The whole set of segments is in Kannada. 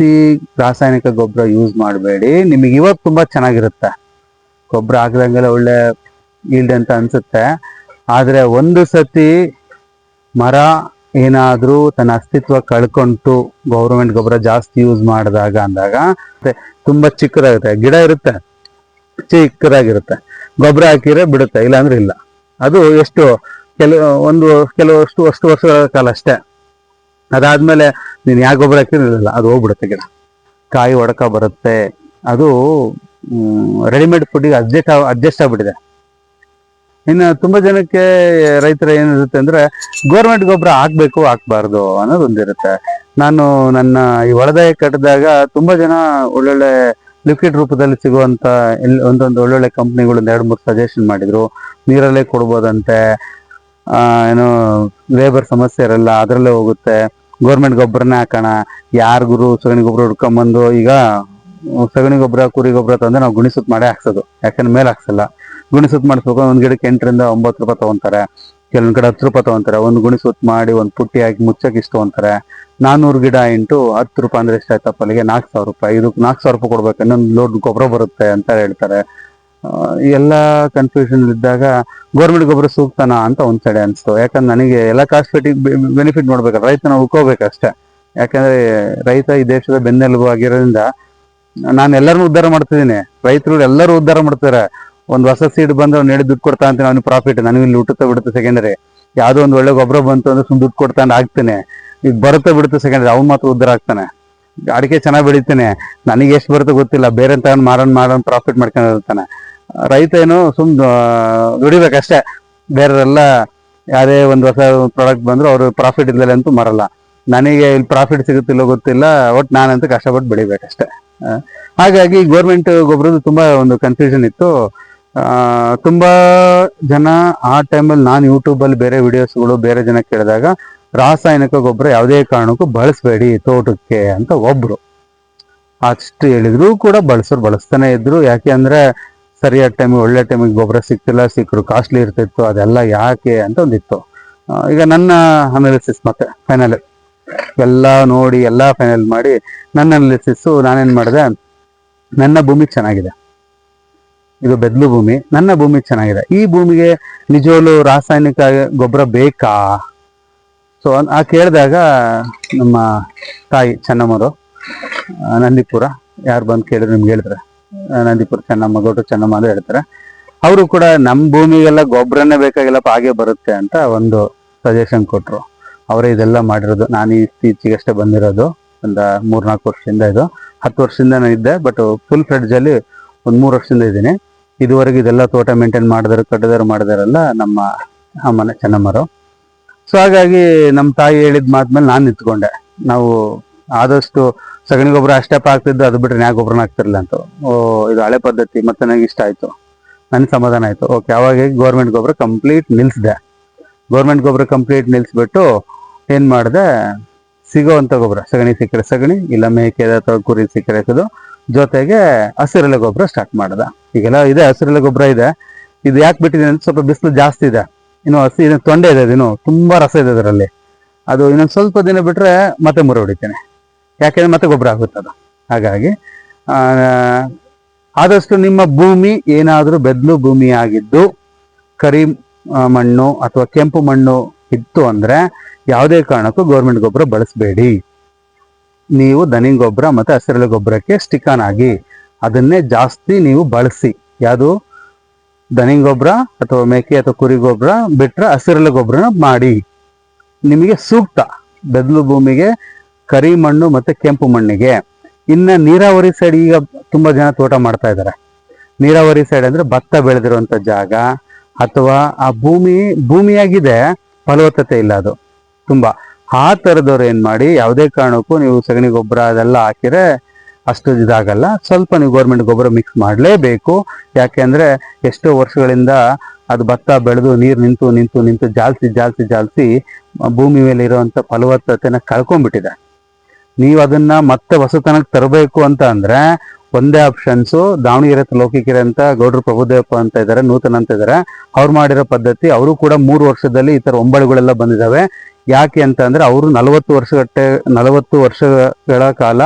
ಜಾಸ್ತಿ ರಾಸಾಯನಿಕ ಗೊಬ್ಬರ ಯೂಸ್ ಮಾಡಬೇಡಿ. ನಿಮಗೆ ಇವಾಗ ತುಂಬಾ ಚೆನ್ನಾಗಿರುತ್ತೆ. ಗೊಬ್ಬರ ಹಾಕ್ದಂಗೆಲ್ಲ ಒಳ್ಳೆ ಈಲ್ಡ್ ಅಂತ ಅನ್ಸುತ್ತೆ. ಆದರೆ ಒಂದು ಸತಿ ಮರ ಏನಾದರೂ ತನ್ನ ಅಸ್ತಿತ್ವ ಕಳ್ಕೊಂಡು ಗೌರ್ಮೆಂಟ್ ಗೊಬ್ಬರ ಜಾಸ್ತಿ ಯೂಸ್ ಮಾಡಿದಾಗ ಅಂದಾಗ ತುಂಬ ಚಿಕ್ಕದಾಗುತ್ತೆ. ಗಿಡ ಇರುತ್ತೆ. ಚಿಕ್ಕದಾಗಿರುತ್ತೆ. ಗೊಬ್ಬರ ಹಾಕಿದ್ರೆ ಬಿಡುತ್ತೆ, ಇಲ್ಲಾಂದ್ರೆ ಇಲ್ಲ. ಅದು ಎಷ್ಟು, ಕೆಲವು, ಒಂದು, ಕೆಲವಷ್ಟು, ಅಷ್ಟು ವರ್ಷಗಳ ಕಾಲ ಅಷ್ಟೇ. ಅದಾದ್ಮೇಲೆ ನೀನು ಯಾವ ಗೊಬ್ಬರ ಹಾಕಿರಲಿಲ್ಲ ಅದು ಹೋಗ್ಬಿಡುತ್ತೆ ಗಿಡ. ಕಾಯಿ ಒಡಕ ಬರುತ್ತೆ. ಅದು ರೆಡಿಮೇಡ್ ಫುಡ್ಗೆ ಅಡ್ಜಸ್ಟ್ ಅಡ್ಜಸ್ಟ್ ಆಗ್ಬಿಟ್ಟಿದೆ. ಇನ್ನು ತುಂಬಾ ಜನಕ್ಕೆ ರೈತರ ಏನಿರುತ್ತೆ ಅಂದ್ರೆ ಗೌರ್ಮೆಂಟ್ ಗೊಬ್ಬರ ಹಾಕ್ಬೇಕು, ಹಾಕ್ಬಾರ್ದು ಅನ್ನೋದು ಒಂದಿರುತ್ತೆ. ನಾನು ನನ್ನ ಈ ಒಳದಾಯ ಕಟ್ಟಿದಾಗ ತುಂಬಾ ಜನ ಒಳ್ಳೊಳ್ಳೆ ಲಿಕ್ವಿಡ್ ರೂಪದಲ್ಲಿ ಸಿಗುವಂತ ಒಂದೊಂದು ಒಳ್ಳೊಳ್ಳೆ ಕಂಪ್ನಿಗಳು ಎರಡು ಮೂರು ಸಜೆಷನ್ ಮಾಡಿದ್ರು. ನೀರಲ್ಲೇ ಕೊಡ್ಬೋದಂತೆ. ಏನು ಲೇಬರ್ ಸಮಸ್ಯೆ ಇರಲ್ಲ, ಅದರಲ್ಲೇ ಹೋಗುತ್ತೆ. ಗೌರ್ಮೆಂಟ್ ಗೊಬ್ಬರನೇ ಹಾಕೋಣ ಯಾರಿಗೂ ಸಗಣಿ ಗೊಬ್ಬರ ಹುಡ್ಕೊಂಬಂದು ಈಗ ಸಗಣಿ ಗೊಬ್ಬರ, ಕುರಿ ಗೊಬ್ಬರ ತಂದ್ರೆ ನಾವು ಗುಣಿಸುತ್ ಮಾಡೇ ಹಾಕ್ಸೋದು. ಯಾಕಂದ್ರೆ ಮೇಲೆ ಹಾಕ್ಸಲ್ಲ. ಗುಣಿಸುತ್ ಮಾಡಿಸ್ಬೇಕು ಒಂದ್ ಗಿಡಕ್ಕೆ ಎಂಟರಿಂದ ಒಂಬತ್ತು ರೂಪಾಯಿ ತಗೊಂತಾರೆ. ಕೆಲವೊಂದ್ ಕಡೆ ಹತ್ತು ರೂಪಾಯಿ ತಗೊಂತಾರೆ. ಒಂದು ಗುಣಿಸುತ್ ಮಾಡಿ ಒಂದು ಪುಟ್ಟಿ ಹಾಕಿ ಮುಚ್ಚಕ್ಕೆ ಇಷ್ಟು ಅಂತಾರೆ ನಾನ್ನೂರು ಗಿಡ ಇಂಟು ಹತ್ತು ರೂಪಾಯಿ ಅಂದ್ರೆ ಎಷ್ಟಾಯ್ತಪ್ಪ ಅಲ್ಲಿಗೆ? ನಾಲ್ಕು ಸಾವಿರ ರೂಪಾಯಿ. ಇದಕ್ಕೆ ನಾಲ್ಕು ಸಾವಿರ ರೂಪಾಯಿ ಕೊಡ್ಬೇಕು. ಇನ್ನೊಂದು ಲೋಡ್ ಗೊಬ್ಬರ ಬರುತ್ತೆ ಅಂತ ಹೇಳ್ತಾರೆ. ಎಲ್ಲ ಕನ್ಫ್ಯೂಷನ್ ಇದ್ದಾಗ ಗೌರ್ಮೆಂಟ್ ಗೊಬ್ಬರ ಸೂಕ್ತನಾ ಅಂತ ಒಂದ್ ಕಡೆ ಅನ್ಸ್ತು. ಯಾಕಂದ್ರೆ ನನಗೆ ಎಲ್ಲ ಕಾಸ್ಮೆಟಿಕ್ ಬೆನಿಫಿಟ್ ನೋಡ್ಬೇಕು ರೈತನ ಉಳ್ಕೋಬೇಕಷ್ಟೇ ಯಾಕಂದ್ರೆ ರೈತ ಈ ದೇಶದ ಬೆನ್ನೆಲುಬು ಆಗಿರೋದ್ರಿಂದ ನಾನು ಎಲ್ಲರನ್ನೂ ಉದ್ಧಾರ ಮಾಡ್ತಿದ್ದೀನಿ. ರೈತರು ಎಲ್ಲರೂ ಉದ್ಧಾರ ಮಾಡ್ತಾರೆ. ಒಂದು ಹೊಸ ಸೀಡ್ ಬಂದ್ರೆ ಅವ್ನು ಹೇಳಿ ದುಡ್ಡು ಕೊಡ್ತಾ ಅಂತ ಅವ್ನಿಗೆ ಪ್ರಾಫಿಟ್ ನನಗೆ ಇಲ್ಲಿ ಹುಟ್ಟುತ್ತಾ ಬಿಡುತ್ತೆ ಸೆಕೆಂಡರಿ ಯಾವುದೋ ಒಂದು ಒಳ್ಳೆ ಗೊಬ್ಬರ ಬಂತು ಅಂದ್ರೆ ಸುಮ್ಮನೆ ದುಡ್ಡು ಕೊಡ್ತಾ ಹಾಕ್ತೇನೆ ಈಗ ಬರುತ್ತೆ ಬಿಡುತ್ತೆ ಸೆಕೆಂಡರಿ ಅವ್ನು ಮಾತ್ರ ಉದ್ಧಾರ ಆಗ್ತಾನೆ. ಅಡಿಕೆ ಚೆನ್ನಾಗಿ ಬೆಳಿತಾನೆ. ನನಗೆ ಎಷ್ಟು ಬರುತ್ತೆ ಗೊತ್ತಿಲ್ಲ. ಬೇರೆ ತಗೊಂಡು ಮಾರೋನ್ ಮಾಡೋನ್ ಪ್ರಾಫಿಟ್ ಮಾಡ್ಕೊಂಡಿರ್ತಾನೆ. ರೈತ ಏನು ಸುಮ್ ದುಡಿಬೇಕಷ್ಟೇ. ಬೇರೆಲ್ಲ ಯಾವುದೇ ಒಂದು ಹೊಸ ಪ್ರಾಡಕ್ಟ್ ಬಂದ್ರು ಅವರು ಪ್ರಾಫಿಟ್ ಇಲ್ಲದೆ ಅಂತೂ ಮಾರಲ್ಲ. ನನಗೆ ಇಲ್ಲಿ ಪ್ರಾಫಿಟ್ ಸಿಗುತ್ತಿಲ್ಲ ಗೊತ್ತಿಲ್ಲ ಒಟ್ಟು ನಾನಂತೂ ಕಷ್ಟಪಟ್ಟು ಬೆಳಿಬೇಕಷ್ಟೇ. ಹಾಗಾಗಿ ಗೌರ್ಮೆಂಟ್ ಗೊಬ್ಬರದ್ದು ತುಂಬಾ ಒಂದು ಕನ್ಫ್ಯೂಷನ್ ಇತ್ತು. ತುಂಬಾ ಜನ ಆ ಟೈಮಲ್ಲಿ ನಾನು ಯೂಟ್ಯೂಬಲ್ಲಿ ಬೇರೆ ವಿಡಿಯೋಸ್ಗಳು ಬೇರೆ ಜನ ಕೇಳಿದಾಗ ರಾಸಾಯನಿಕ ಗೊಬ್ಬರ ಯಾವುದೇ ಕಾರಣಕ್ಕೂ ಬಳಸಬೇಡಿ ತೋಟಕ್ಕೆ ಅಂತ ಒಬ್ರು. ಅಷ್ಟು ಹೇಳಿದ್ರು ಕೂಡ ಬಳಸೋರು ಬಳಸ್ತಾನೆ ಇದ್ರು. ಯಾಕೆ ಅಂದ್ರೆ ಸರಿಯಾದ ಟೈಮಿಗೆ ಒಳ್ಳೆ ಟೈಮಿಗೆ ಗೊಬ್ಬರ ಸಿಕ್ತಿಲ್ಲ ಸಿಕ್ಕರು ಕಾಸ್ಟ್ಲಿ ಇರ್ತಿತ್ತು, ಅದೆಲ್ಲ ಯಾಕೆ ಅಂತ ಒಂದಿತ್ತು. ಈಗ ನನ್ನ ಅನಾಲಿಸಿಸ್ ಮತ್ತೆ ಫೈನಲ್ ಎಲ್ಲ ನೋಡಿ, ಎಲ್ಲ ಫೈನಲ್ ಮಾಡಿ ನನ್ನ ಅನಾಲಿಸಿಸ್ ನಾನೇನು ಮಾಡಿದೆ, ನನ್ನ ಭೂಮಿ ಚೆನ್ನಾಗಿದೆ. ಇದು ಬೆದ್ಲು ಭೂಮಿ, ನನ್ನ ಭೂಮಿ ಚೆನ್ನಾಗಿದೆ. ಈ ಭೂಮಿಗೆ ನಿಜವಾಗ್ಲು ರಾಸಾಯನಿಕ ಗೊಬ್ಬರ ಬೇಕಾ? ಸೊ ಆ ಕೇಳಿದಾಗ ನಮ್ಮ ತಾಯಿ ಚೆನ್ನಮ್ಮರು ನಂದಿಪುರ, ಯಾರು ಬಂದು ಕೇಳಿದ್ರು ನಿಮ್ಗೆ ಹೇಳಿದ್ರೆ. ನಂದಿಪುರ ಚೆನ್ನಮ್ಮ ಗೌಡ್ರು ಚೆನ್ನಮ್ಮ ಅಂತ ಹೇಳ್ತಾರೆ. ಅವರು ಕೂಡ ನಮ್ಮ ಭೂಮಿಗೆಲ್ಲ ಗೊಬ್ಬರನೇ ಬೇಕಾಗಿಲ್ಲಪ್ಪ, ಹಾಗೆ ಬರುತ್ತೆ ಅಂತ ಒಂದು ಸಜೆಷನ್ ಕೊಟ್ರು. ಅವರೇ ಇದೆಲ್ಲ ಮಾಡಿರೋದು. ನಾನು ಇತ್ತೀಚೆಗಷ್ಟೇ ಬಂದಿರೋದು, ಒಂದು ಮೂರ್ನಾಲ್ಕು ವರ್ಷದಿಂದ ಇದು. ಹತ್ತು ವರ್ಷದಿಂದ ನಾನು ಇದ್ದೆ ಬಟ್ ಫುಲ್ ಫ್ರೆಡ್ಜಲ್ಲಿ ಅಲ್ಲಿ ಒಂದು ಮೂರು ವರ್ಷದಿಂದ ಇದ್ದೀನಿ. ಇದುವರೆಗೆ ಇದೆಲ್ಲ ತೋಟ ಮೇಂಟೈನ್ ಮಾಡಿದಾರೆ, ಕಟ್ಟಿದಾರೆ, ಮಾಡಿದಾರಲ್ಲ ನಮ್ಮ ಅಮ್ಮನೆ ಚೆನ್ನಮ್ಮರು. ಸೊ ಹಾಗಾಗಿ ನಮ್ಮ ತಾಯಿ ಹೇಳಿದ ಮಾದ್ಮೇಲೆ ನಾನು ನಿಂತ್ಕೊಂಡೆ. ನಾವು ಆದಷ್ಟು ಸಗಣಿ ಗೊಬ್ಬರ ಅಷ್ಟೇ ಹಾಕ್ತಿದ್ದು ಅದು ಬಿಟ್ರೆ ಯಾವ ಗೊಬ್ಬರನ ಹಾಕ್ತಿರ್ಲಿಲ್ಲ ಅಂತ. ಓ, ಇದು ಹಳೆ ಪದ್ಧತಿ, ಮತ್ತೆ ನನಗೆ ಇಷ್ಟ ಆಯ್ತು. ನನಗೆ ಸಮಾಧಾನ ಆಯ್ತು. ಓಕೆ ಅವಾಗ ಗೌರ್ಮೆಂಟ್ ಗೊಬ್ಬರ ಕಂಪ್ಲೀಟ್ ನಿಲ್ಸಿದೆ. ಗೌರ್ಮೆಂಟ್ ಗೊಬ್ಬರ ಕಂಪ್ಲೀಟ್ ನಿಲ್ಸ್ಬಿಟ್ಟು ಏನು ಮಾಡಿದೆ ಸಿಗೋವಂಥ ಗೊಬ್ಬರ, ಸಗಣಿ ಸಿಕ್ಕರೆ ಸಗಣಿ, ಇಲ್ಲ ಮೇಕೆ ಅಥವಾ ಕುರಿ ಸಿಕ್ಕರೆ ಹಾಕೋದು ಜೊತೆಗೆ ಹಸಿರೆಲೆ ಗೊಬ್ಬರ ಸ್ಟಾರ್ಟ್ ಮಾಡಿದೆ. ಈಗೆಲ್ಲ ಇದೆ, ಹಸಿರೆಲೆ ಗೊಬ್ಬರ ಇದೆ. ಇದು ಯಾಕೆ ಬಿಟ್ಟಿದೆ ಅಂತ ಸ್ವಲ್ಪ ಬಿಸಿಲು ಜಾಸ್ತಿ ಇದೆ. ಇನ್ನು ಹಸಿ ತೊಂಡೆ ಇದೆ ಅದೇನು ತುಂಬಾ ರಸ ಇದೆ ಅದರಲ್ಲಿ. ಅದು ಇನ್ನೊಂದು ಸ್ವಲ್ಪ ದಿನ ಬಿಟ್ರೆ ಮತ್ತೆ ಮುರಿ ಹೊಡಿತೇನೆ. ಯಾಕೆಂದ್ರೆ ಮತ್ತೆ ಗೊಬ್ಬರ ಆಗುತ್ತದ ಹಾಗಾಗಿ ಆದಷ್ಟು ನಿಮ್ಮ ಭೂಮಿ ಏನಾದರೂ ಬೆದ್ಲು ಭೂಮಿ ಆಗಿದ್ದು ಕರಿ ಮಣ್ಣು ಅಥವಾ ಕೆಂಪು ಮಣ್ಣು ಇತ್ತು ಅಂದ್ರೆ ಯಾವುದೇ ಕಾರಣಕ್ಕೂ ಗೌರ್ಮೆಂಟ್ ಗೊಬ್ಬರ ಬಳಸಬೇಡಿ. ನೀವು ದನಿ ಗೊಬ್ಬರ ಮತ್ತೆ ಹಸಿರೆಲೆ ಗೊಬ್ಬರಕ್ಕೆ ಸ್ಟಿಕಾನ್ ಆಗಿ ಅದನ್ನೇ ಜಾಸ್ತಿ ನೀವು ಬಳಸಿ. ಯಾವುದು? ದನಿ ಗೊಬ್ಬರ ಅಥವಾ ಮೇಕೆ ಅಥವಾ ಕುರಿ ಗೊಬ್ಬರ ಬಿಟ್ರೆ ಹಸಿರೆಲೆ ಗೊಬ್ಬರನ ಮಾಡಿ. ನಿಮಗೆ ಸೂಕ್ತ. ಬೆದ್ಲು ಭೂಮಿಗೆ ಕರಿ ಮಣ್ಣು ಮತ್ತೆ ಕೆಂಪು ಮಣ್ಣಿಗೆ. ಇನ್ನ ನೀರಾವರಿ ಸೈಡ್ ಈಗ ತುಂಬಾ ಜನ ತೋಟ ಮಾಡ್ತಾ ಇದ್ದಾರೆ ನೀರಾವರಿ ಸೈಡ್ ಅಂದ್ರೆ ಭತ್ತ ಬೆಳೆದಿರುವಂತ ಜಾಗ ಅಥವಾ ಆ ಭೂಮಿ, ಭೂಮಿಯಾಗಿದೆ ಫಲವತ್ತತೆ ಇಲ್ಲ ಅದು. ತುಂಬಾ ಆ ತರದವ್ರು ಏನ್ ಮಾಡಿ ಯಾವುದೇ ಕಾರಣಕ್ಕೂ ನೀವು ಸಗಣಿ ಗೊಬ್ಬರ ಅದೆಲ್ಲ ಹಾಕಿದ್ರೆ ಅಷ್ಟು ಇದಾಗಲ್ಲ. ಸ್ವಲ್ಪ ನೀವು ಗೌರ್ಮೆಂಟ್ ಗೊಬ್ಬರ ಮಿಕ್ಸ್ ಮಾಡಲೇಬೇಕು. ಯಾಕೆಂದ್ರೆ ಎಷ್ಟೋ ವರ್ಷಗಳಿಂದ ಅದು ಭತ್ತ ಬೆಳೆದು ನೀರು ನಿಂತು ನಿಂತು ನಿಂತು ಜಾಲ್ಸಿ ಜಾಲ್ಸಿ ಜಾಲ್ಸಿ ಭೂಮಿ ಮೇಲೆ ಇರುವಂತ ಫಲವತ್ತತೆನ ಕಳ್ಕೊಂಡ್ಬಿಟ್ಟಿದೆ. ನೀವು ಅದನ್ನ ಮತ್ತೆ ಹೊಸತನಕ್ಕೆ ತರಬೇಕು ಅಂತ ಅಂದ್ರೆ ಒಂದೇ ಆಪ್ಷನ್ಸು ದಾವಣಗೆರೆ ಲೌಕಿಕೆರೆ ಅಂತ ಗೌಡ್ರು ಪ್ರಭುದೇವಪ್ಪ ಅಂತ ಇದ್ದಾರೆ ನೂತನ ಅಂತ ಇದ್ದಾರೆ ಅವ್ರು ಮಾಡಿರೋ ಪದ್ಧತಿ, ಅವರು ಕೂಡ ಮೂರು ವರ್ಷದಲ್ಲಿ ಈ ತರ ಒಂಬಳುಗಳೆಲ್ಲ ಬಂದಿದ್ದಾವೆ ಯಾಕೆ ಅಂತ ಅಂದ್ರೆ ಅವರು ನಲವತ್ತು ವರ್ಷಗಟ್ಟೆ, ನಲವತ್ತು ವರ್ಷಗಳ ಕಾಲ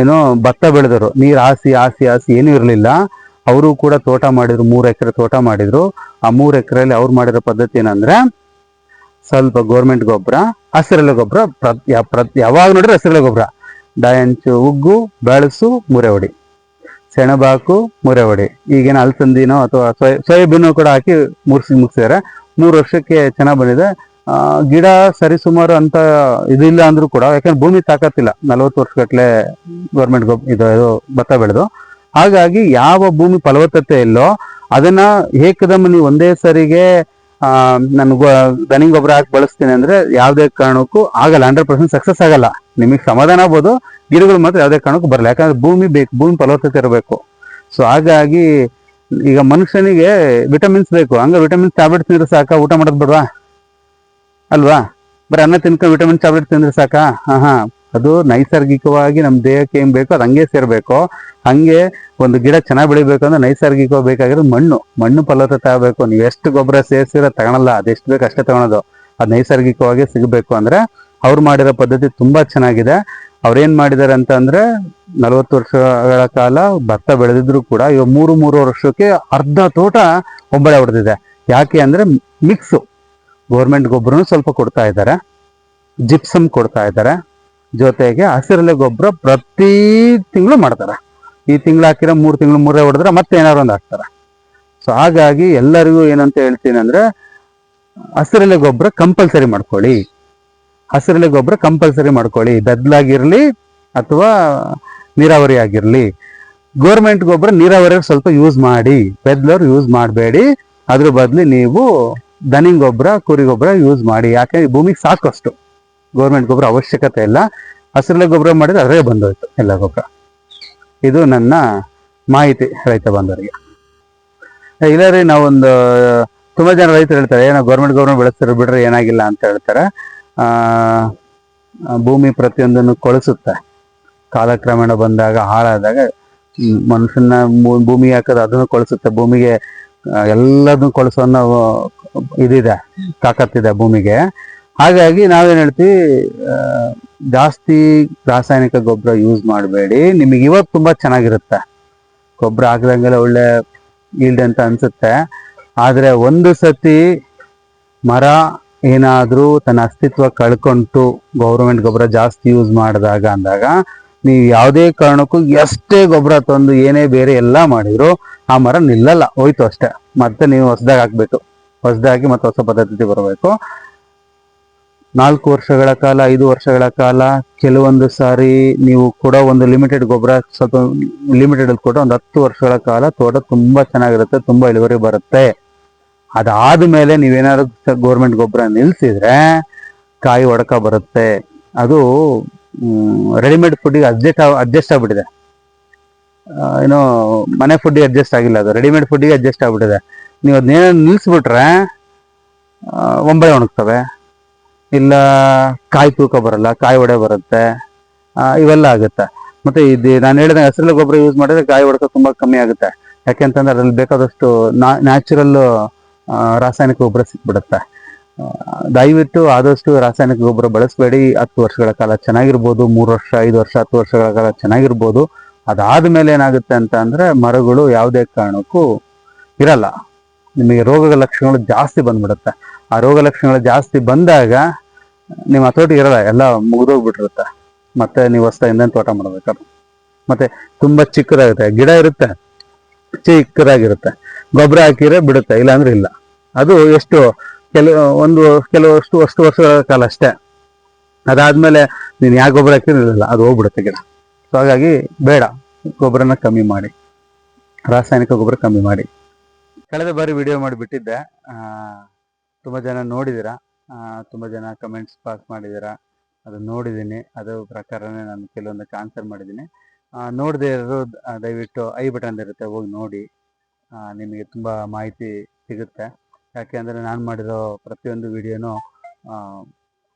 ಏನು ಭತ್ತ ಬೆಳೆದರು ನೀರು ಆಸಿ ಆಸಿ ಆಸಿ ಏನೂ ಇರಲಿಲ್ಲ. ಅವರು ಕೂಡ ತೋಟ ಮಾಡಿದ್ರು, ಮೂರು ಎಕರೆ ತೋಟ ಮಾಡಿದ್ರು. ಆ ಮೂರು ಎಕರೆಯಲ್ಲಿ ಅವ್ರು ಮಾಡಿರೋ ಪದ್ಧತಿ ಏನಂದ್ರೆ ಸ್ವಲ್ಪ ಗೋರ್ಮೆಂಟ್ ಗೊಬ್ಬರ ಹಸಿರೆಲೆ ಗೊಬ್ಬರ ಯಾವಾಗ ನೋಡಿದ್ರೆ ಹಸಿರೆಲೆ ಗೊಬ್ಬರ ಡಯಂಚು ಉಗ್ಗು ಬೆಳಸು ಮುರೆ ಹೊಡಿ ಸೆಣಬಾಕು ಮುರೆ ಈಗೇನು ಅಲಸಂದಿನೋ ಅಥವಾ ಸೋಯ್ ಸೋಯಾಬೀನು ಕೂಡ ಹಾಕಿ ಮುರ್ಸಿ ಮುಗಿಸಿದ್ರೆ ಮೂರು ವರ್ಷಕ್ಕೆ ಚೆನ್ನಾಗಿ ಬಂದಿದೆ. ಗಿಡ ಸರಿಸುಮಾರು ಅಂತ ಇದಿಲ್ಲ ಅಂದ್ರೂ ಕೂಡ, ಯಾಕಂದ್ರೆ ಭೂಮಿ ತಾಕತ್ತಿಲ್ಲ. ನಲವತ್ತು ವರ್ಷಗಟ್ಲೆ ಗೌರ್ಮೆಂಟ್ ಗೊಬ್ ಇದು ಇದು ಭತ್ತ ಬೆಳೆದು. ಹಾಗಾಗಿ ಯಾವ ಭೂಮಿ ಫಲವತ್ತತೆ ಇಲ್ಲೋ, ಅದನ್ನ ಏಕದಮ್ ನೀವು ಒಂದೇ ಸರಿಗೆ ನಾನು ದನಿ ಗೊಬ್ಬರ ಹಾಕಿ ಬಳಸ್ತೀನಿ ಅಂದ್ರೆ ಯಾವುದೇ ಕಾರಣಕ್ಕೂ ಆಗಲ್ಲ ಹಂಡ್ರೆಡ್ ಪರ್ಸೆಂಟ್ ಸಕ್ಸಸ್ ಆಗಲ್ಲ. ನಿಮಗೆ ಸಮಾಧಾನ ಆಗ್ಬೋದು, ಗಿಡಗಳು ಮಾತ್ರ ಯಾವುದೇ ಕಾರಣಕ್ಕೂ ಬರಲ್ಲ. ಯಾಕಂದ್ರೆ ಭೂಮಿ ಬೇಕು, ಭೂಮಿ ಫಲವತ್ತತೆ ಇರಬೇಕು. ಸೊ ಹಾಗಾಗಿ ಈಗ ಮನುಷ್ಯನಿಗೆ ವಿಟಮಿನ್ಸ್ ಬೇಕು. ಹಂಗ ವಿಟಮಿನ್ಸ್ ಟ್ಯಾಬ್ಲೆಟ್ ತಿಂದ್ರೆ ಸಾಕ? ಊಟ ಮಾಡೋದು ಬಿಡ್ವಾ? ಅಲ್ವಾ? ಬರೀ ಅನ್ನ ತಿನ್ಕೊಂಡು ವಿಟಮಿನ್ ಟ್ಯಾಬ್ಲೆಟ್ ತಿಂದ್ರೆ ಸಾಕಾ? ಹಾ ಹಾ. ಅದು ನೈಸರ್ಗಿಕವಾಗಿ ನಮ್ಮ ದೇಹಕ್ಕೆ ಏನು ಬೇಕೋ ಅದು ಹಂಗೆ ಸೇರಬೇಕು. ಹಂಗೆ ಒಂದು ಗಿಡ ಚೆನ್ನಾಗಿ ಬೆಳಿಬೇಕು ಅಂದ್ರೆ ನೈಸರ್ಗಿಕವಾಗಿ ಬೇಕಾಗಿರೋದು ಮಣ್ಣು. ಮಣ್ಣು ಫಲವತ್ತತೆ ಆಗಬೇಕು. ನೀವು ಎಷ್ಟು ಗೊಬ್ಬರ ಸೇರಿಸಿರೋ ತಗೊಳಲ್ಲ. ಅದೆಷ್ಟು ಬೇಕು ಅಷ್ಟೇ ತಗೊಳೋದು. ಅದು ನೈಸರ್ಗಿಕವಾಗಿ ಸಿಗಬೇಕು ಅಂದ್ರೆ ಅವ್ರು ಮಾಡಿರೋ ಪದ್ಧತಿ ತುಂಬಾ ಚೆನ್ನಾಗಿದೆ. ಅವ್ರೇನು ಮಾಡಿದಾರೆ ಅಂತ ಅಂದ್ರೆ ನಲವತ್ತು ವರ್ಷಗಳ ಕಾಲ ಭತ್ತ ಬೆಳೆದಿದ್ರು ಕೂಡ ಇವಾಗ ಮೂರು ಮೂರು ವರ್ಷಕ್ಕೆ ಅರ್ಧ ತೋಟ ಒಬ್ಬಳೆ ಹೊಡೆದಿದೆ. ಯಾಕೆ ಅಂದ್ರೆ ಮಿಕ್ಸ್ ಗೌರ್ಮೆಂಟ್ ಗೊಬ್ಬರನು ಸ್ವಲ್ಪ ಕೊಡ್ತಾ ಇದ್ದಾರೆ. ಜಿಪ್ಸಮ್ ಕೊಡ್ತಾ ಇದ್ದಾರೆ. ಜೊತೆಗೆ ಹಸಿರಲೆ ಗೊಬ್ಬರ ಪ್ರತಿ ತಿಂಗಳು ಮಾಡ್ತಾರೆ. ಈ ತಿಂಗಳು ಹಾಕಿರೋ ಮೂರು ತಿಂಗಳು ಮೂರೇ ಹೊಡೆದ್ರೆ ಮತ್ತೆ ಏನಾದ್ರು ಒಂದು ಹಾಕ್ತಾರೆ. ಸೊ ಹಾಗಾಗಿ ಎಲ್ಲರಿಗೂ ಏನಂತ ಹೇಳ್ತೀನಿ ಅಂದ್ರೆ, ಹಸಿರೆಲೆ ಗೊಬ್ಬರ ಕಂಪಲ್ಸರಿ ಮಾಡ್ಕೊಳ್ಳಿ. ಹಸಿರೆಲೆ ಗೊಬ್ಬರ ಕಂಪಲ್ಸರಿ ಮಾಡ್ಕೊಳ್ಳಿ. ದದ್ಲಾಗಿರ್ಲಿ ಅಥವಾ ನೀರಾವರಿ ಆಗಿರ್ಲಿ ಗೌರ್ಮೆಂಟ್ ಗೊಬ್ಬರ ನೀರಾವರಿ ಸ್ವಲ್ಪ ಯೂಸ್ ಮಾಡಿ. ಬೆದ್ಲವ್ರು ಯೂಸ್ ಮಾಡಬೇಡಿ. ಅದ್ರ ಬದಲು ನೀವು ದನಿ ಗೊಬ್ಬರ, ಕುರಿ ಗೊಬ್ಬರ ಯೂಸ್ ಮಾಡಿ. ಯಾಕೆ? ಭೂಮಿಗೆ ಸಾಕಷ್ಟು. ಗೌರ್ಮೆಂಟ್ ಗೊಬ್ಬರ ಅವಶ್ಯಕತೆ ಇಲ್ಲ. ಹಸಿರಲೆ ಗೊಬ್ಬರ ಮಾಡಿದ್ರೆ ಅದೇ ಬಂದೋಯ್ತು ಎಲ್ಲ ಗೊಬ್ಬರ. ಇದು ನನ್ನ ಮಾಹಿತಿ ರೈತ ಬಂದವರಿಗೆ ಇಲ್ಲ ರೀ ನಾವೊಂದು, ತುಂಬಾ ಜನ ರೈತರು ಹೇಳ್ತಾರೆ, ಏನೋ ಗೌರ್ಮೆಂಟ್ ಗೌರ್ಮೆಂಟ್ ಬೆಳೆಸ್ತಾರೆ, ಬಿಡ್ರಿ ಏನಾಗಿಲ್ಲ ಅಂತ ಹೇಳ್ತಾರೆ. ಭೂಮಿ ಪ್ರತಿಯೊಂದನ್ನು ಕೊಳಿಸುತ್ತೆ. ಕಾಲಕ್ರಮೇಣ ಬಂದಾಗ, ಹಾಳಾದಾಗ ಮನುಷ್ಯನ ಭೂಮಿ ಹಾಕೋದು ಅದನ್ನು ಕೊಳಿಸುತ್ತೆ. ಭೂಮಿಗೆ ಎಲ್ಲದನ್ನು ಕೊಳಿಸೋ ಇದಿದೆ, ತಾಕತ್ತಿದೆ ಭೂಮಿಗೆ. ಹಾಗಾಗಿ ನಾವೇನ್ ಹೇಳ್ತೀವಿ ಜಾಸ್ತಿ ರಾಸಾಯನಿಕ ಗೊಬ್ಬರ ಯೂಸ್ ಮಾಡಬೇಡಿ. ನಿಮಗೆ ಇವತ್ತು ತುಂಬಾ ಚೆನ್ನಾಗಿರುತ್ತೆ. ಗೊಬ್ಬರ ಹಾಕ್ದಂಗೆಲ್ಲ ಒಳ್ಳೆ ಈಲ್ಡ್ ಅಂತ ಅನ್ಸುತ್ತೆ. ಆದ್ರೆ ಒಂದು ಸತಿ ಮರ ಏನಾದ್ರೂ ತನ್ನ ಅಸ್ತಿತ್ವ ಕಳ್ಕೊಂಡು ಗೌರ್ಮೆಂಟ್ ಗೊಬ್ಬರ ಜಾಸ್ತಿ ಯೂಸ್ ಮಾಡಿದಾಗ ಅಂದಾಗ, ನೀವು ಯಾವುದೇ ಕಾರಣಕ್ಕೂ ಎಷ್ಟೇ ಗೊಬ್ಬರ ತಂದು ಏನೇ ಬೇರೆ ಎಲ್ಲ ಮಾಡಿದ್ರು ಆ ಮರ ನಿಲ್ಲಲ್ಲ, ಹೋಯ್ತು ಅಷ್ಟೇ. ಮತ್ತೆ ನೀವು ಹೊಸದಾಗಿ ಹಾಕ್ಬೇಕು. ಹೊಸದಾಗಿ ಮತ್ತೆ ಹೊಸ ಪದ್ಧತಿ ಬರಬೇಕು ನಾಲ್ಕು ವರ್ಷಗಳ ಕಾಲ, ಐದು ವರ್ಷಗಳ ಕಾಲ ಕೆಲವೊಂದು ಸಾರಿ ನೀವು ಕೂಡ ಒಂದು ಲಿಮಿಟೆಡ್ ಗೊಬ್ಬರ ಸ್ವಲ್ಪ ಲಿಮಿಟೆಡ್ ಅಲ್ಲಿ ಕೊಟ್ಟು ಒಂದು ಹತ್ತು ವರ್ಷಗಳ ಕಾಲ ತೋಟ ತುಂಬಾ ಚೆನ್ನಾಗಿರುತ್ತೆ, ತುಂಬಾ ಇಳುವರಿ ಬರುತ್ತೆ. ಅದಾದ ಮೇಲೆ ನೀವೇನಾದ್ರು ಗೌರ್ಮೆಂಟ್ ಗೊಬ್ಬರ ನಿಲ್ಸಿದ್ರೆ ಕಾಯಿ ಒಡಕ ಬರುತ್ತೆ. ಅದು ರೆಡಿಮೇಡ್ ಫುಡ್ಗೆ ಅಡ್ಜಸ್ಟ್ ಅಡ್ಜಸ್ಟ್ ಆಗ್ಬಿಟ್ಟಿದೆ. ಏನೋ ಮನೆ ಫುಡ್ಗೆ ಅಡ್ಜಸ್ಟ್ ಆಗಿಲ್ಲ ಅದು ರೆಡಿಮೇಡ್ ಫುಡ್ಗೆ ಅಡ್ಜಸ್ಟ್ ಆಗ್ಬಿಟ್ಟಿದೆ. ನೀವು ಅದನ್ನೇನೋ ನಿಲ್ಸ್ಬಿಟ್ರೆ ಒಂಬಳೆ ಒಣಗ್ತವೆ. ಇಲ್ಲ ಕಾಯಿ ತೂಕ ಬರಲ್ಲ, ಕಾಯಿ ಒಡೆ ಬರುತ್ತೆ ಇವೆಲ್ಲ ಆಗುತ್ತೆ. ಮತ್ತೆ ಇದು ನಾನು ಹೇಳಿದ ಹಸಿರು ಗೊಬ್ಬರ ಯೂಸ್ ಮಾಡಿದ್ರೆ ಕಾಯಿ ಹೊಡ್ಕ ತುಂಬಾ ಕಮ್ಮಿ ಆಗುತ್ತೆ. ಯಾಕೆಂತಂದ್ರೆ ಅದ್ರಲ್ಲಿ ಬೇಕಾದಷ್ಟು ನ್ಯಾಚುರಲ್ ರಾಸಾಯನಿಕ ಗೊಬ್ಬರ ಸಿಕ್ಬಿಡುತ್ತೆ. ದಯವಿಟ್ಟು ಆದಷ್ಟು ರಾಸಾಯನಿಕ ಗೊಬ್ಬರ ಬಳಸಬೇಡಿ. ಹತ್ತು ವರ್ಷಗಳ ಕಾಲ ಚೆನ್ನಾಗಿರ್ಬೋದು, ಮೂರು ವರ್ಷ, ಐದು ವರ್ಷ, ಹತ್ತು ವರ್ಷಗಳ ಕಾಲ ಚೆನ್ನಾಗಿರ್ಬೋದು. ಅದಾದ್ಮೇಲೆ ಏನಾಗುತ್ತೆ ಅಂತ ಅಂದ್ರೆ ಮರಗಳು ಯಾವುದೇ ಕಾರಣಕ್ಕೂ ಇರಲ್ಲ. ನಿಮಗೆ ರೋಗದ ಲಕ್ಷಣಗಳು ಜಾಸ್ತಿ ಬಂದ್ಬಿಡುತ್ತೆ. ಆ ರೋಗ ಲಕ್ಷಣಗಳು ಜಾಸ್ತಿ ಬಂದಾಗ ನಿಮ್ಮ ಹತೋಟಿ ಇರಲ್ಲ, ಎಲ್ಲ ಮುಗಿದೋಗ್ಬಿಟ್ಟಿರುತ್ತೆ. ಮತ್ತೆ ನೀವು ಹೊಸದಾಗಿಂದ ತೋಟ ಮಾಡ್ಬೇಕಾದ್ರೆ. ಮತ್ತೆ ತುಂಬಾ ಚಿಕ್ಕದಾಗುತ್ತೆ, ಗಿಡ ಇರುತ್ತೆ, ಚಿಕ್ಕದಾಗಿರುತ್ತೆ. ಗೊಬ್ಬರ ಹಾಕಿದ್ರೆ ಬಿಡುತ್ತೆ, ಇಲ್ಲಾಂದ್ರೆ ಇಲ್ಲ. ಅದು ಎಷ್ಟು ಕೆಲವು ಒಂದು ಕೆಲವಷ್ಟು ಅಷ್ಟು ವರ್ಷಗಳ ಕಾಲ ಅಷ್ಟೇ. ಅದಾದ್ಮೇಲೆ ನೀನು ಯಾವ ಗೊಬ್ಬರ ಹಾಕಿರಲಿಲ್ಲ ಅದು ಹೋಗ್ಬಿಡುತ್ತೆ ಗಿಡ. ಸೊ ಹಾಗಾಗಿ ಬೇಡ, ಗೊಬ್ಬರನ ಕಮ್ಮಿ ಮಾಡಿ. ರಾಸಾಯನಿಕ ಗೊಬ್ಬರ ಕಮ್ಮಿ ಮಾಡಿ. ಕಳೆದ ಬಾರಿ ವಿಡಿಯೋ ಮಾಡಿಬಿಟ್ಟಿದ್ದೆ ತುಂಬ ಜನ ನೋಡಿದ್ದೀರಾ. ತುಂಬಾ ಜನ ಕಮೆಂಟ್ಸ್ ಪಾಸ್ ಮಾಡಿದ್ದೀರಾ? ಅದು ನೋಡಿದ್ದೀನಿ. ಅದು ಪ್ರಕಾರನೇ ನಾನು ಕೆಲವೊಂದಕ್ಕೆ ಆನ್ಸರ್ ಮಾಡಿದ್ದೀನಿ. ನೋಡದೇ ಇರೋರು ದಯವಿಟ್ಟು ಐ ಬಟನ್ ಇರುತ್ತೆ, ಹೋಗಿ ನೋಡಿ. ನಿಮಗೆ ತುಂಬ ಮಾಹಿತಿ ಸಿಗುತ್ತೆ. ಯಾಕೆ ಅಂದರೆ ನಾನು ಮಾಡಿರೋ ಪ್ರತಿಯೊಂದು ವಿಡಿಯೋನೂ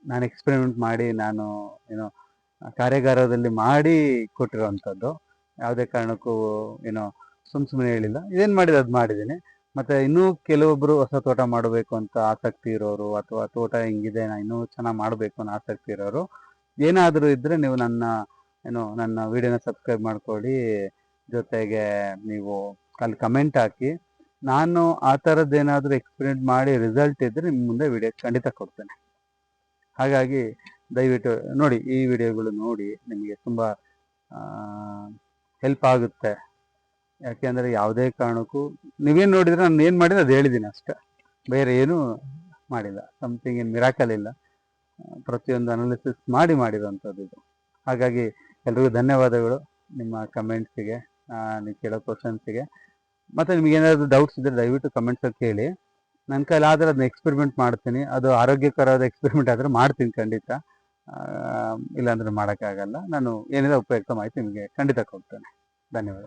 ನಾನು ಎಕ್ಸ್ಪೆರಿಮೆಂಟ್ ಮಾಡಿ ನಾನು, ಏನೋ, ಕಾರ್ಯಾಗಾರದಲ್ಲಿ ಮಾಡಿ ಕೊಟ್ಟಿರೋವಂಥದ್ದು. ಯಾವುದೇ ಕಾರಣಕ್ಕೂ, ಏನೋ ಸುಮ್ಮ ಸುಮ್ಮನೆ ಹೇಳಿಲ್ಲ. ಇದೇನು ಮಾಡಿದೆ ಅದು ಮಾಡಿದ್ದೀನಿ. ಮತ್ತೆ ಇನ್ನೂ ಕೆಲವೊಬ್ರು ಹೊಸ ತೋಟ ಮಾಡಬೇಕು ಅಂತ ಆಸಕ್ತಿ ಇರೋರು ಅಥವಾ ತೋಟ ಹಿಂಗಿದೆ, ನಾ ಇನ್ನೂ ಚೆನ್ನಾಗಿ ಮಾಡಬೇಕು ಅನ್ನೋ ಆಸಕ್ತಿ ಇರೋರು, ಏನಾದರೂ ಇದ್ರೆ ನೀವು ನನ್ನ, ಏನು, ನನ್ನ ವಿಡಿಯೋನ ಸಬ್ಸ್ಕ್ರೈಬ್ ಮಾಡ್ಕೊಳ್ಳಿ. ಜೊತೆಗೆ ನೀವು ಅಲ್ಲಿ ಕಮೆಂಟ್ ಹಾಕಿ. ನಾನು ಆ ಥರದ್ದೇನಾದರೂ ಎಕ್ಸ್ಪೆರಿಮೆಂಟ್ ಮಾಡಿ ರಿಸಲ್ಟ್ ಇದ್ರೆ ನಿಮ್ಮ ಮುಂದೆ ವಿಡಿಯೋ ಖಂಡಿತ ಕೊಡ್ತೇನೆ. ಹಾಗಾಗಿ ದಯವಿಟ್ಟು ನೋಡಿ ಈ ವಿಡಿಯೋಗಳು ನೋಡಿ, ನಿಮಗೆ ತುಂಬ ಹೆಲ್ಪ್ ಆಗುತ್ತೆ. ಯಾಕೆಂದರೆ ಯಾವುದೇ ಕಾರಣಕ್ಕೂ, ನೀವೇನು ನೋಡಿದ್ರೆ ನಾನು ಏನು ಮಾಡಿದ್ರೆ ಅದು ಹೇಳಿದ್ದೀನಿ ಅಷ್ಟೆ. ಬೇರೆ ಏನೂ ಮಾಡಿಲ್ಲ. ಸಮಥಿಂಗ್ ಏನು ಮಿರಾಕಲ್ ಇಲ್ಲ. ಪ್ರತಿಯೊಂದು ಅನಾಲಿಸಿಸ್ ಮಾಡಿ ಮಾಡಿರೋಂಥದ್ದು ಇದು. ಹಾಗಾಗಿ ಎಲ್ರಿಗೂ ಧನ್ಯವಾದಗಳು ನಿಮ್ಮ ಕಮೆಂಟ್ಸಿಗೆ ನೀವು ಕೇಳೋ ಕ್ವಶನ್ಸಿಗೆ ಮತ್ತು ನಿಮಗೇನಾದರೂ ಡೌಟ್ಸ್ ಇದ್ದರೆ ದಯವಿಟ್ಟು ಕಮೆಂಟ್ಸಲ್ಲಿ ಕೇಳಿ. ನನ್ನ ಕೈಲಿ ಆದರೆ ಅದನ್ನ ಎಕ್ಸ್ಪೆರಿಮೆಂಟ್ ಮಾಡ್ತೀನಿ. ಅದು ಆರೋಗ್ಯಕರವಾದ ಎಕ್ಸ್ಪೆರಿಮೆಂಟ್ ಆದರೆ ಮಾಡ್ತೀನಿ ಖಂಡಿತ. ಇಲ್ಲಾಂದರೆ ಮಾಡೋಕ್ಕಾಗಲ್ಲ. ನಾನು ಏನಿದೆ ಉಪಯುಕ್ತ ಮಾಹಿತಿ ನಿಮಗೆ ಖಂಡಿತ ಕೊಡ್ತೇನೆ. ಧನ್ಯವಾದ